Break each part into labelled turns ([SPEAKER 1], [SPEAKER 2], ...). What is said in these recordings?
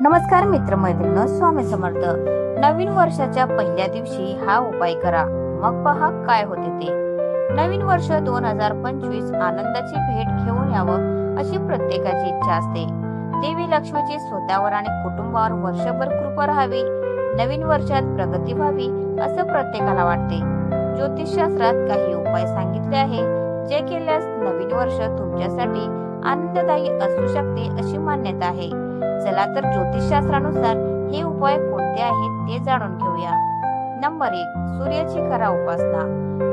[SPEAKER 1] नमस्कार मित्रमैत्रिणी स्वामी समर्थ. नवीन वर्षाच्या पहिल्या दिवशी हा उपाय करा. मग पहा काय होते ते. नवीन वर्ष दोन हजार पंचवीस आनंदाची भेट घेऊन यावं अशी प्रत्येकाची इच्छा असते. देवी लक्ष्मीची स्वतःवर आणि कुटुंबावर वर्षभर कृपा राहावी. नवीन वर्षात प्रगती व्हावी असं प्रत्येकाला वाटते. ज्योतिषशास्त्रात काही उपाय सांगितले आहे. जे केल्यास नवीन वर्ष तुमच्यासाठी आनंददायी असू शकते अशी मान्यता आहे. चला तर ज्योतिषशास्त्रानुसार हे उपाय कोणते आहेत ते जाणून घेऊया. नंबर एक सूर्याची करा उपासना.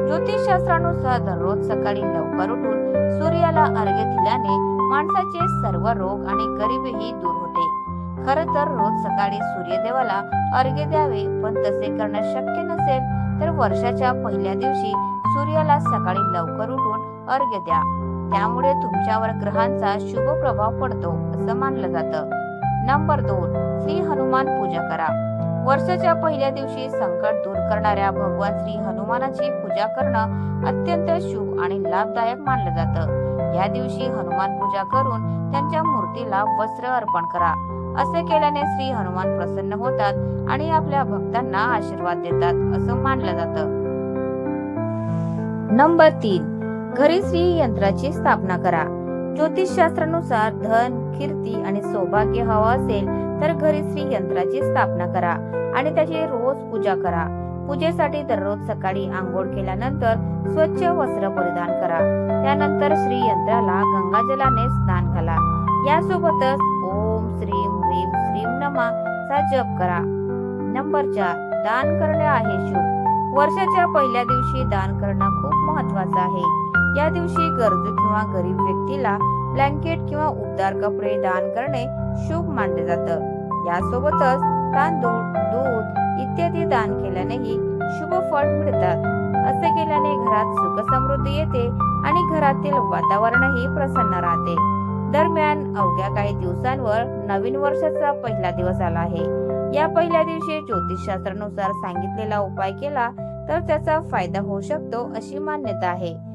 [SPEAKER 1] ज्योतिषशास्त्रानुसार दररोज सकाळी लवकर उठून सूर्याला अर्घ्य दिल्याने माणसाचे सर्व रोग आणि गरिबीही दूर होते. खर तर रोज सकाळी सूर्यदेवाला अर्घ्य द्यावे पण तसे करणे शक्य नसेल तर वर्षाच्या पहिल्या दिवशी सूर्याला सकाळी लवकर उठून अर्घ्य द्या. त्यामुळे तुमच्यावर ग्रहांचा शुभ प्रभाव पडतो असं मानलं जातं. नंबर दोन श्री हनुमान पूजा करा. वर्षाच्या पहिल्या दिवशी संकट दूर करणाऱ्या भगवान श्री हनुमानाची पूजा करणं अत्यंत शुभ आणि लाभदायक मानलं जातं. या दिवशी हनुमान पूजा करून त्यांच्या मूर्तीला वस्त्र अर्पण करा. असे केल्याने श्री हनुमान प्रसन्न होतात आणि आपल्या भक्तांना आशीर्वाद देतात असं मानलं जातं. नंबर तीन घरी श्री यंत्राची स्थापना करा. ज्योतिषशास्त्रानुसार धन कीर्ती आणि सौभाग्य हवा असेल तर घरी श्री यंत्राची स्थापना करा आणि त्याची रोज पूजा करा. पूजेसाठी दररोज सकाळी आंघोळ केल्यानंतर स्वच्छ वस्त्र परिधान करा. त्यानंतर श्री यंत्राला गंगाजलाने स्नान घाला. यासोबतच ओम श्रीम ह्रीम श्रीम नमा चा जप करा. नंबर चार दान करणे आहे शुभ. वर्षाच्या पहिल्या दिवशी दान करणं खूप महत्वाचं आहे. या दिवशी गरजू किंवा गरीब व्यक्तीला ब्लँकेट किंवा उबदार कपडे दान करणे शुभ मानले जातं. यासोबतच तांदूळ दूध इत्यादी दान केल्यानेही शुभ फळ मिळतात. असे केल्याने घरात सुख समृद्धी येते आणि घरातील वातावरणही प्रसन्न राहते. दरम्यान अवघ्या काही दिवसांवर नवीन वर्षाचा पहिला दिवस आला आहे. या पहिल्या दिवशी ज्योतिषशास्त्रानुसार सांगितलेला उपाय केला तर त्याचा फायदा होऊ शकतो अशी मान्यता आहे.